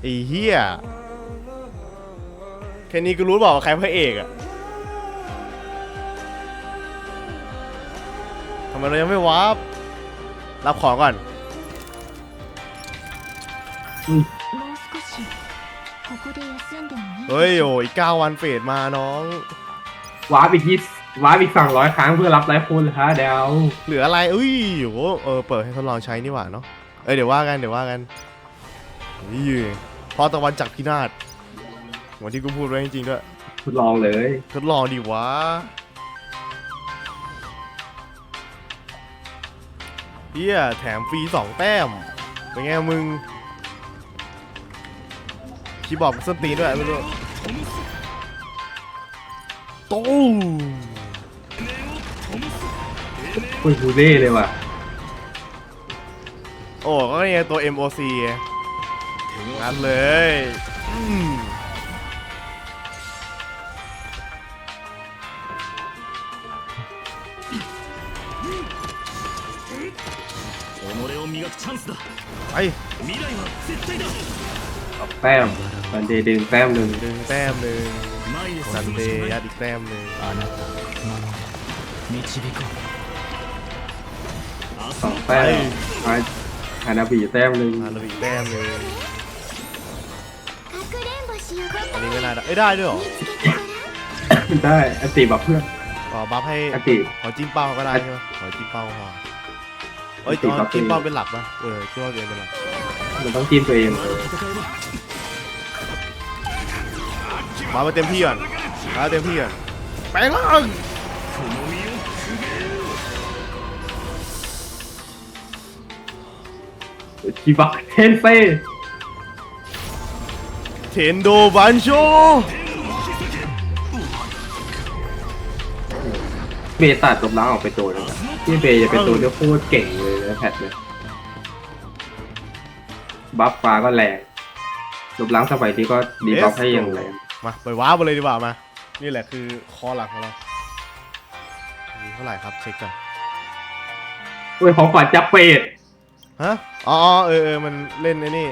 ไอ้เหี้ยแค่นี้ก็รู้บอกว่าใครพระเอกอะทำไมเรายังไม่วาร์ปรับของก่อน เฮ้ยโอ้ยเก้าวันเฟดมาน้อง ว้าร์ปอีกยี่สิบว้าร์ปอีกสองร้อยครั้งเพื่อรับไลฟ์โฟนเลยฮะเดยวเหลืออะไรอุ้ยโหเออเปิดให้ทดลองใช้นี่หว่าเนาะเออเดี๋ยวว่ากันเดี๋ยวว่ากัน นี่พอตะวันจักรพินาศเหมือนที่กูพูดไว้จริงๆด้วยทดลองเลยทดลองดิวะเฮียแถมฟรีสองแต้มเป็นไงมึงคีย์บอร์ดกูส้นตีนด้วยไม่รู้ตู้มคุยฮูเล่เลยว่ะ โอ้ก็นี่ไงตัว MOC ไงั้นเลยอืมไปเอาแต้มมันเดย์ดึงแต้มหนึ่งดึงแต้มหนึ่งซันเดย์ยัดอีกแต้มหนึ่งสองแต้มฮานาบีแต้มหนึ่งมาลวอีกแต้มหนึ่ง อันนี้ไม่น่าได้เอ้ยได้ด้วยเหรอได้อติบับเพื่อน อ๋อบัฟให้อติขอจิ้มเป้าก็ได้ใช่ไหมขอจิ้มเป้าพอเอ้ยจออจิ้มเป้าเป็นหลักป่ะเออจิ้มเป้าเป็นหลักมันต้องจิ้มตัวเองมาไปเต็มที่ก่อนมาเต็มที่ก่อนแปลงร่างจีบักเทนเฟ่ เทนโดบันโชเบย์ตัดลบล้างออกไปตัวหนึงอะที่เบย์จะเป็นตัวที่โคตรเก่งเลยนะแพทเลยบัฟฟ้าก็แรงลบล้างสมัยนี้ก็ดีบัฟให้อย่างแรงมาไปว้าวไปเลยดีกว่ามา นี่แหละคือคอหลักของเรามีเท่าไหร่ครับเช็คกันเว้ยของขวัญจับเป็ดฮะอ๋อเออเออมันเล่นไอ้นี่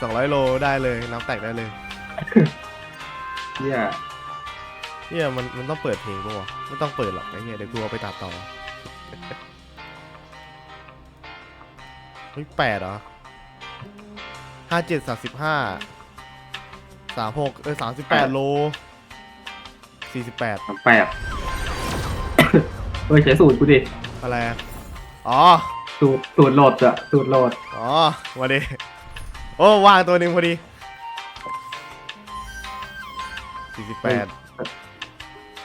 สองร้อยโลได้เลย น้ำแตกได้เลยเนี่ยเนี่ยมันมันต้องเปิดเพลงป่าวะไม่ต้องเปิดหรอกไอ้เหี้ยเดี๋ยวกูเอาไปตัดต่อเฮ้ยแปดเหรอห้าเจ็ดสามสิบห้าสามหกเออสามสิบแปดโลสี่สิบแปดสามแปดเฮ้ยใช้สูตรกูดิอะไรอะอ๋อ สูตรสูตรโหลดอะสูตรโหลดอ๋อมาดิ โอ้ว่างตัวหนึ่งพอดีสี่สิบแปด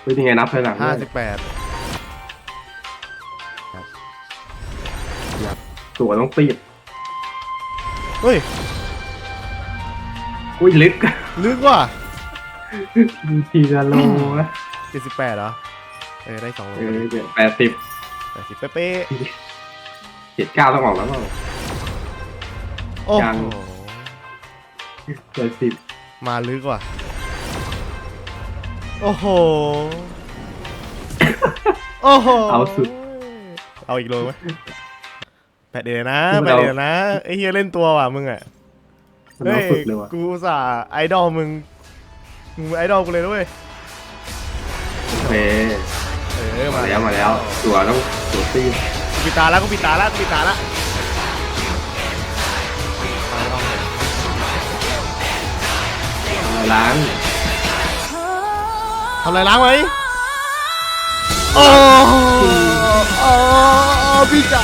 เฮ้ยยังไงนับถอยหลังห้าด้สิบแปดตัวต้องตีดเฮ้ย อุ้ยลึก ลึกว่ะดูทีละโลนะเจ็ดสิบแปดเหรอ เออ ได้สองโลเออแปดสิบแปดสิบเป๊ะเจ็ดเก้าต้องออกแล้วเปล่า ๆโอ้ยัง โหแปดสิบมาลึกว่ะ โอ้โห โอ้โห เอาสุด เอาอีกโลไหมแปดเดียวนะแปดเดียวนะไอ้เฮียเล่นตัวว่ะมึงอะมันเฮ้เอายสุดเลยว่ะกูอุตส่าห์ไอดอลมึง มึงเป็นไอดอลกูเลยด้วย โอเคเออมาแล้วมาแล้วตัวต้องตัวตีดกูปิดตาแล้วกูปิดตาแล้วกูปิดตาแล้ว ล้างทำอะไรล้างไหมโอ้โอ้พี่จ๋า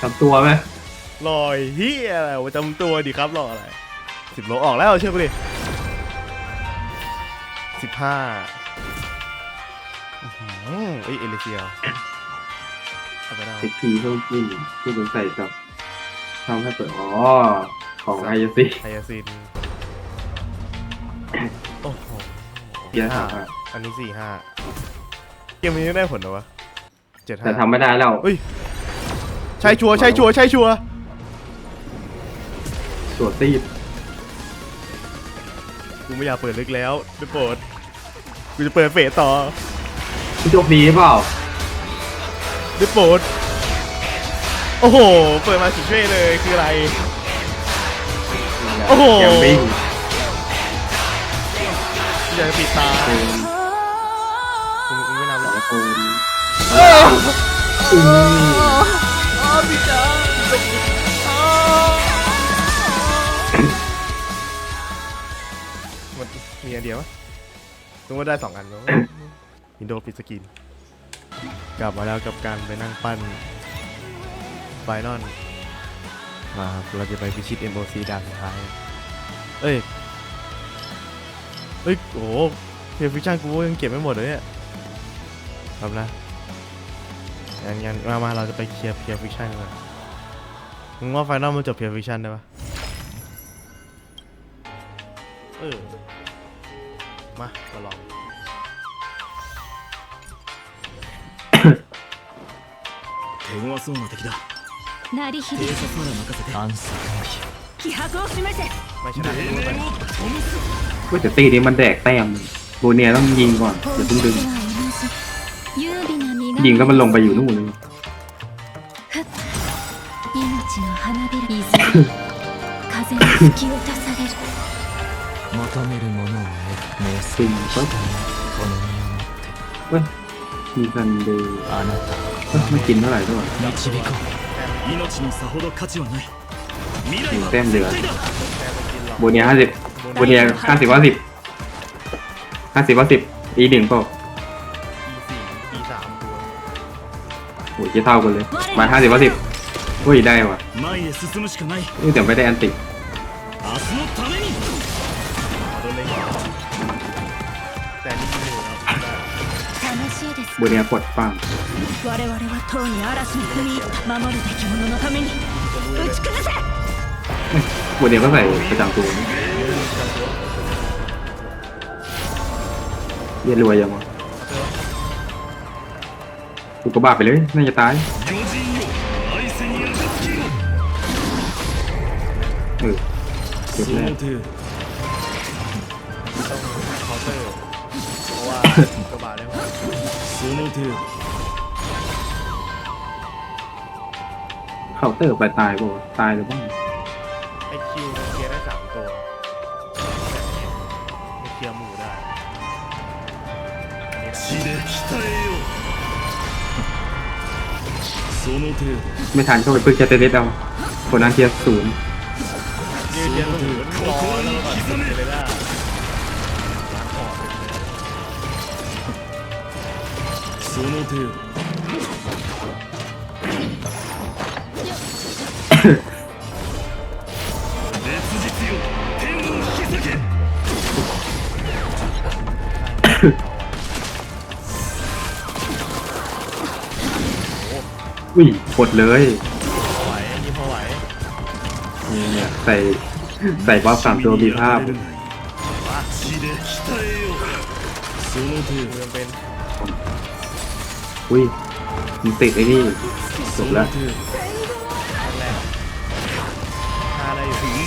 ทำตัวไหมลอยเฮียอะไรประจำตัวดิครับรออะไรสิบโลออกแล้วเชื่อกูดิสิบห้าเอ้ยเอลิเซียเอาไปได้สิบทีเพิ่มขึ้นที่สงสัยกับ ทำให้เปิดอ๋อ ของไฮยาซิไทยาซิน โอ้โหเกียร์สามอะอันนี้สี่ห้าเกมนี้ได้ผลเหรอวะเจ็ดห้าแต่ทำไม่ได้แล้วเฮ้ย ใช่ชัวร์ใช่ชัวร์ใช่ชัวร์ตัวตีดกูไม่อยากเปิดลึกแล้วได้โปรดกูจะเปิดเฟสต่อผู้โชคดีหรือเปล่า ได้โปรด โอ้โห เปิดมาสิช่วยเลยคืออะไร โอ้โหยังวิ่งอยากจะปิดตาโคนคุณคุณไม่นำหรอกโคนอืมมันมีอันเดียววะนึกว่าได้สองอันแล้ววินโดว์ปิดสกรีน กลับมาแล้วกับการไปนั่งปั้น ไฟนอลมาครับเราจะไปพิชิต MOC ด่านสุดท้าย เอ้ย เอ้ย โอ้โหเพลฟิชชั่นกูยังเก็บไม่หมดเลยเนี่ยครับนะยังยังมามาเราจะไปเคลียร์เพียฟิชชั่นกันมึงว่าไฟนอลมันจบเพียฟิชชั่นได้ปะเออ มามาลอง 手強そうな敵だ 鳴り響偵察なら任せて探索の日気迫を示せ ไม่ชนะ 命 ไม่ 令 เป็น を ไร 止めす เว้ยแต่ตีนี้มันแดกแต้มโบเนียต้องยิงก่อนอย่าเพิ่งดึง 優美な身が ยิงแล้วมันลงไปอยู่นู่นเลย 命の花びらいずれ風に吹き落とされる求めるものを得る瞑 จริ 想 ง に ปั๊บ この身をもって เว้ยมีกันเดย์ あなた เอ้ยไม่กินเท่าไหร่ด้วย 導こう 命にさほど価値はない未来はแต้มเดือด 絶対だ แพ้ไม่กินหรอก โบเนียห้าสิบโบเนียห้าสิบห้าสิบห้าสิบห้าสิบอีหนึ่งเปล่า E สี่ E สามตัว โอ้ยจะเท่ากันเลยมาห้าสิบห้าสิบเฮ้ยได้ว่ะ 前へ進むしかない นี่แต่ไม่ได้อันติ 明日のために โดนเล่นแต่นี่คือครับได้ 楽しいです โบเนียกดปัง 我々はとうに嵐に踏み入った守るべき者のために打ち崩せ โบเนียก็ใส่ประจำตัวนะเรียนรวยยังวะกูกระบาดไปเลย น่าจะตาย 魚人よ愛せにあがってよ เออเก็บ そ แร の ก 程度 ต้อ าน์เตอร์ไปตายป่ะวะตายหรือเปล่า ไอคิวมันเคลียร์ได้สามตัวแต่ไม่เคลียร์หมูได้อันนี้ได้ 血で鍛えようその程度 ไม่ทันก็ไปพึ่งแคตเตอร์เดสเอาคนนั้นเทียร์ศูนย์ ยืนเทียร์หมูรอแล้วก็แบบเลยได้ล้างออกเลย その程度 อุ้ยกดเลยไหวนี่พอไหวเนี่ยใส่ใส่วาร์ปสามตัวมีภาพซูโรอุ้ยมันติดไอ้นี่จบแล้ว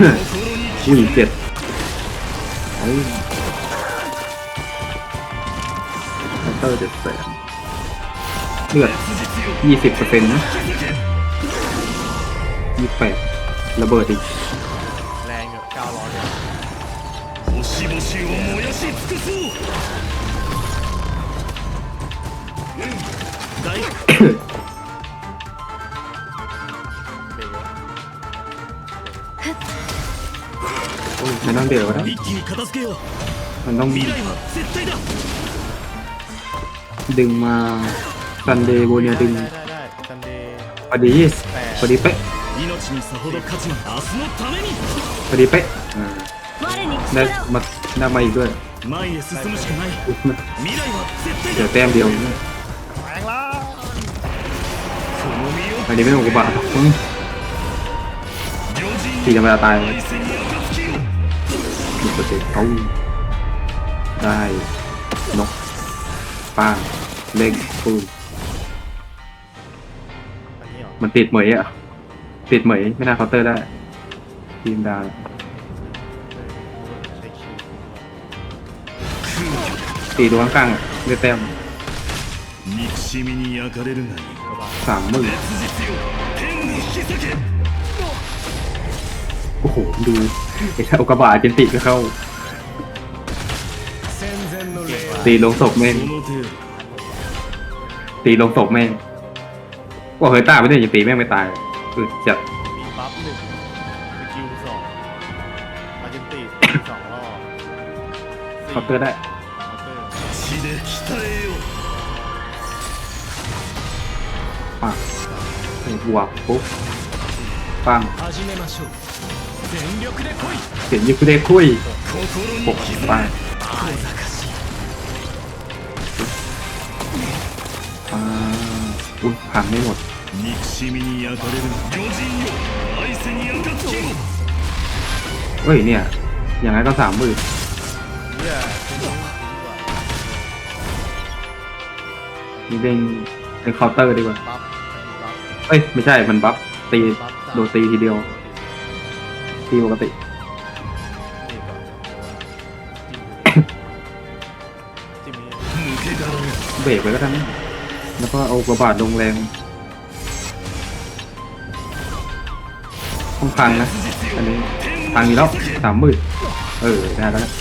อุ้ยเจ็ดไอ้เตอร์เจ็ดแสนเลือดยี่สิบเปอร์เซ็นต์นะยี่แปดระเบิดอีกแรงแบบเก้าร้อยเย มันต้องเดือดนะมันต้องดึงมาซันเดย์โบเนียดึงซัดย์พอดีพอดีเป๊ะพอดีเป๊ะได้มาได้มาอีกด้วยเดี๋ยวแต้มเดียวอันนี้ไม่ต้องกูบาดสี่จรไม่ตายเลย มีเปอร์เซ็นต์เขาได้นกป้างเล่งปืน อันนี้เหรอ มันติดเหมยอ่ะ ติดเหมยไม่น่าเคาน์เตอร์ได้ ทีมดาว ใช้คิว ตีตัวข้างๆอะได้แต้ม 憎しみに焼かれるがいい กระบ โอ้โห ดูไอ้อุกกาบาเจนติก็เข้าตีลงศพแม่งตีลงศพแม่งว่าเฮ้ยต้าไม่ได้จะตีแม่งไม่ตายคือจัดมีบัฟหนึ่งสกิงอาเจนติสองเคาน์ได้ปังบวกปุ๊บปัง 全力เยงยิคุเดคุยหกสิบไปอุ้ยผ่านไม่หมดเฮ้ยเนี่ย อย่างไรก็สามหมื่เป็นเป็นเคาน์เตอร์ดีกว่าเอ้ย ไม่ใช่ มันบัฟตี โดนตีทีเดียว ตีปกติ นี่ก่อนจิ้มนี่ 抜け殻が เบรกไปก็ได้นะแล้วก็เอากระบาดลงแรงต้องพังนะ อันนี้พังอีกแล้วสามหมื่นเออ ได้แล้วนะ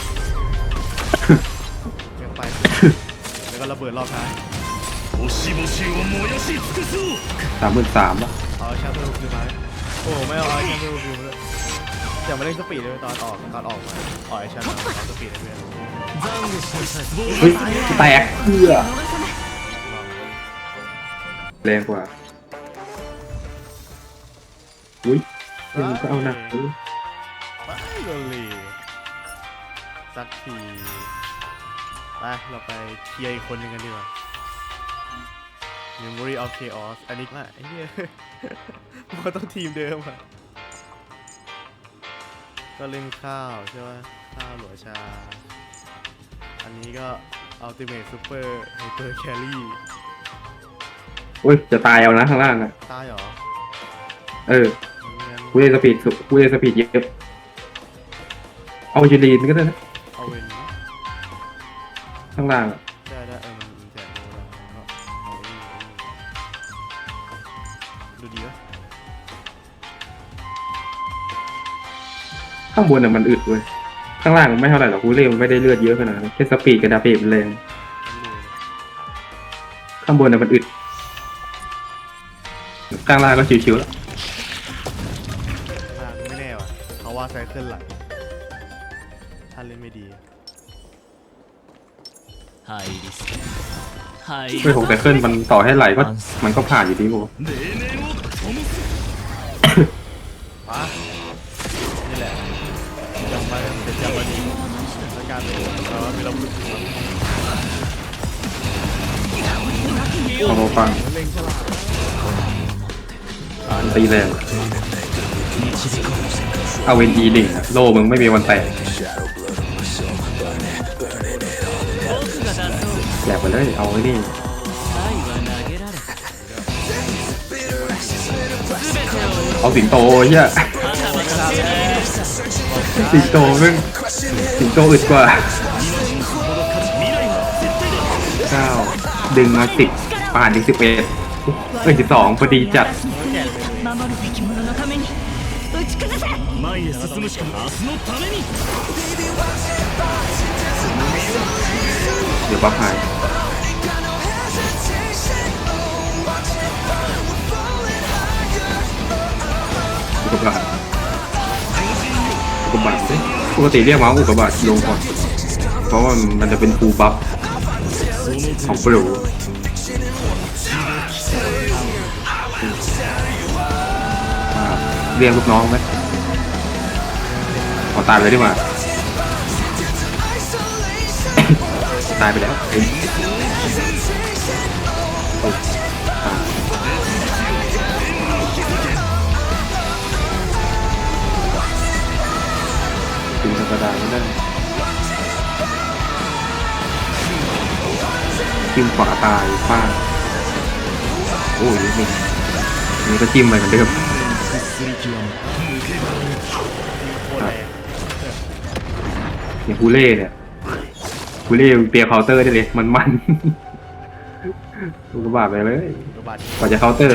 ยังไป แล้วก็ระเบิดรอบท้าย 星々を燃やし尽くそう สามหมื่นสามแล้ว เอาแชมเปอร์คืนมาโอ้ไม่เอาไอ้แชมเปอร์คืนมาเลย สียงมาเล่นสปีดเลยตอนออกตอนออกมาออกไอชันสปีดเลยเพื่เฮ้ยแตกเพื่อแรงกว่า อุ้ยมึงก็เอาหนักเลยไปเลยสักทีไปเราไปเคลียร์อีกคนหนึ่งกันดีกว่า Memory of Chaos อันนี้ว่าไอ้เนี่ยมันต้องทีมเดิมอะ ก็เล่นข้าวใช่ไหมข้าวหลัวชา อันนี้ก็ Ultimate Super Hyper Carry อุ้ยจะตายเอานะข้างล่างอะ ตายเหรอเอองั้นกูเล่นสปีดสุดกูเล่นสปีดเยอะเอายูรีนก็ได้นะเอาเวนข้างล่างอะได้ได้เออมันแจกโลได้ก็เอาเวนดูดีวะ ข้างบนอะมันอึดเว้ยข้างล่างมันไม่เท่าไหร่หรอกกูเล่มันไม่ได้เลือดเยอะขนาดนั้นแค่สปีดกับดาเบจมันแรงข้างบนอะมันอึดข้างล่างก็ชิวๆแล้วล่างไม่แน่ว่ะเขาว่าไซเคิลหลังถ้าเล่นไม่ดีไม่หกแต่เคิลนมันต่อให้ไหลก็มันก็ผ่านอยู่ดีโว ตีแรงเอาเวนอีดิ่งโลมึงไม่มีวันแตกแหลกไปเลย เอาไอ้นี่เอาสิงโตเฮียสิงโตม่งสิงโตอึดกว่าเก้าดึงมาสิบป่านถึงสิบเอ็ดเอ้ยสิบสองพอดีจัด 守るべき者のために打ち崩せ前へ進むしか明日のために เดี๋ยวบัฟหายอุกกาบาตอุกกาบาตสิปกติเรียกมาอุกกาบาตลงก่อน เพราะว่ามันจะเป็นฟูลบัฟของปลูอ่ เรียกลูกน้องไหมขอตายเลยดีกว่า ตายไปแล้วไอ้ถึงธรรมดาไม่ได้จิ้มขวาตายป้าโอ้ยนี่นี่ก็จิ้มไปเหมือนเดิม อย่างฮูเล่เนี่ยฮูเล่เปียเคาน์เตอร์ได้เลยมันมันลูกระบาดไปเลยกว่าจะเคาน์เตอร์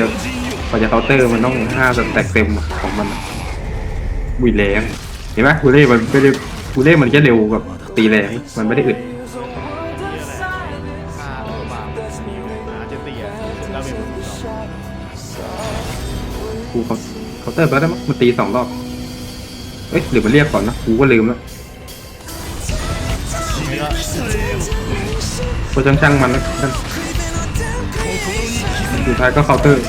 กว่าจะเคาน์เตอร์มันต้องห้าสแต็กเต็มของมันบุยแรงเห็นไหมฮูเล่มันไม่ได้ฮูเล่มันแค่เร็วกับตีแรงมันไม่ได้อึดกูเขาเคาน์เตอร์ไปแล้วได้มั้งมันตีสองรอบเอ้ยหรือมันเรียกก่อนนะกูก็ลืมแล้ว พคจังช่างมันสุดท้ายก็เคาน์เตอร์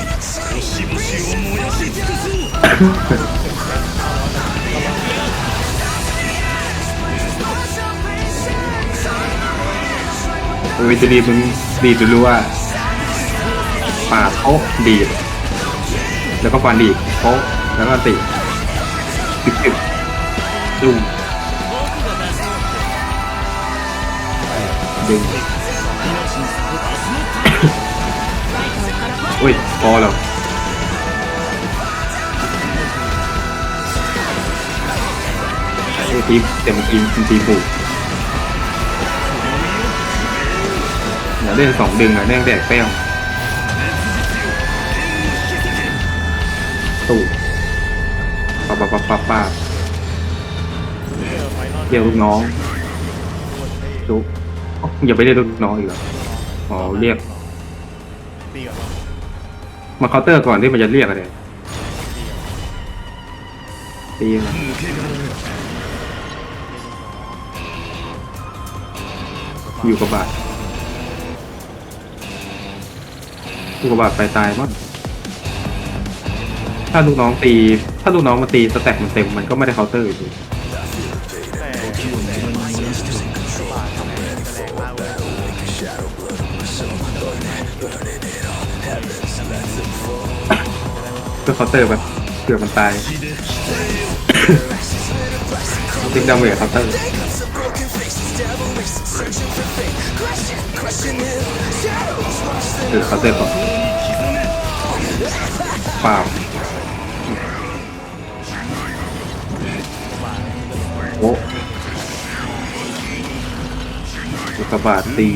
วิอจะดีมึงดีจะรู้ว่าปาดโอ๊ดีแล้วก็ฟันดีดโอ๊แล้วก็ติติดติดลุมดึง อุ้ยพอแล้วไอ้ทีมเต็มทีมทีมผูกอย่าเล่นสองดึงอะแน่งแดกแป้งตู่ปะปะปะปะปะเออไฟนอลเรียกลูกน้องลูกอ๋อย่าไปเรียกลูกน้องอีกเหรออ๋อเรียกตีก่อนวะ มาเคาน์เตอร์ก่อนที่มันจะเรียกอะไรตีมาอยู่กับบาทอยู่กับบาทไปตายมั้งถ้าลูกน้องตี ถ้าลูกน้องมาตีสแต็กมันเต็มมันก็ไม่ได้เคาน์เตอร์อยู่ดี แต่บาททำแรงจะแรงมากเคาน์เตอร์ไปเผื่อมันตายติ๊กดาเมจเคาน์เตอร์เออเคาน์เตอร์ก่อนเปล่าโอ้อุกกาบาตตี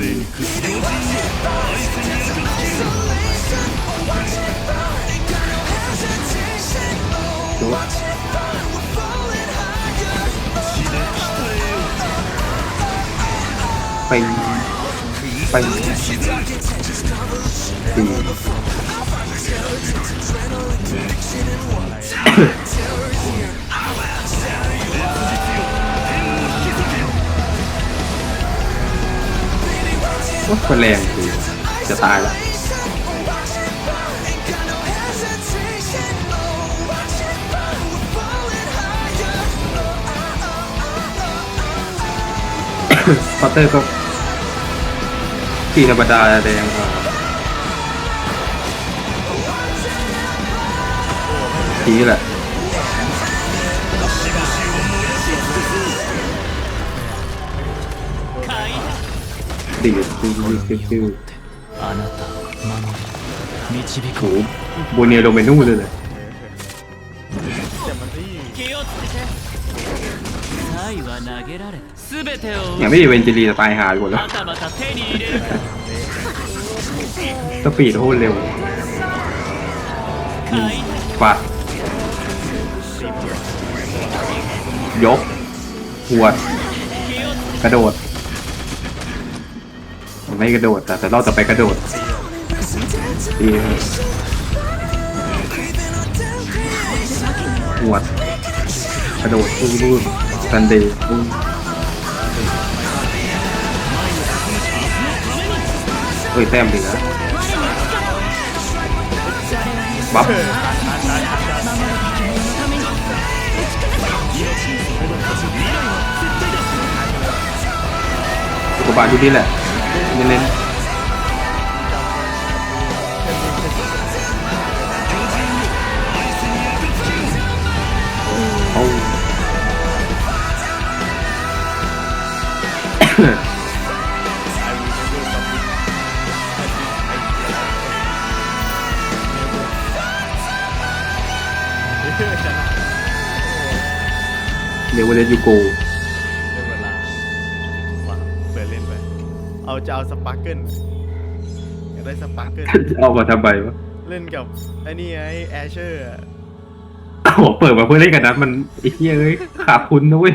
ไปไปตีโอ้คนแรงดีจะตายแล้วคอเตอร์ก็ ตีธรรมดาแดงกว่าทีแหละดีดีดีดีโอ้โหโบเนียลงไปนู่นเลยเลย อย่างไม่ดีเวนจิลีจะตายหาอยู่แล้วสปีดโคตรเร็วฟาดยก หัวด กระโดด ไม่กระโดด แต่เราจะไปกระโดดดีหัวด กระโดดรูด รูดซันเดย์รูดเฮ้ยแต้มดีนะบัฟสุขบาลอยู่นี่แหละเน้นๆ เดี๋ยววันนี้ยูโกเรื่องเวลามาเปิดเล่นไป เอาจะเอาสปาร์เกิลอยากได้สปาร์เกิลเอามาทำไมวะเล่นกับไอ้นี่ไอ้แอชเชอร์ โอ้โหเปิดมาเพื่อเล่นกันนะมันไอ้เหี้ยเอ้ยขาดทุนนะเว้ย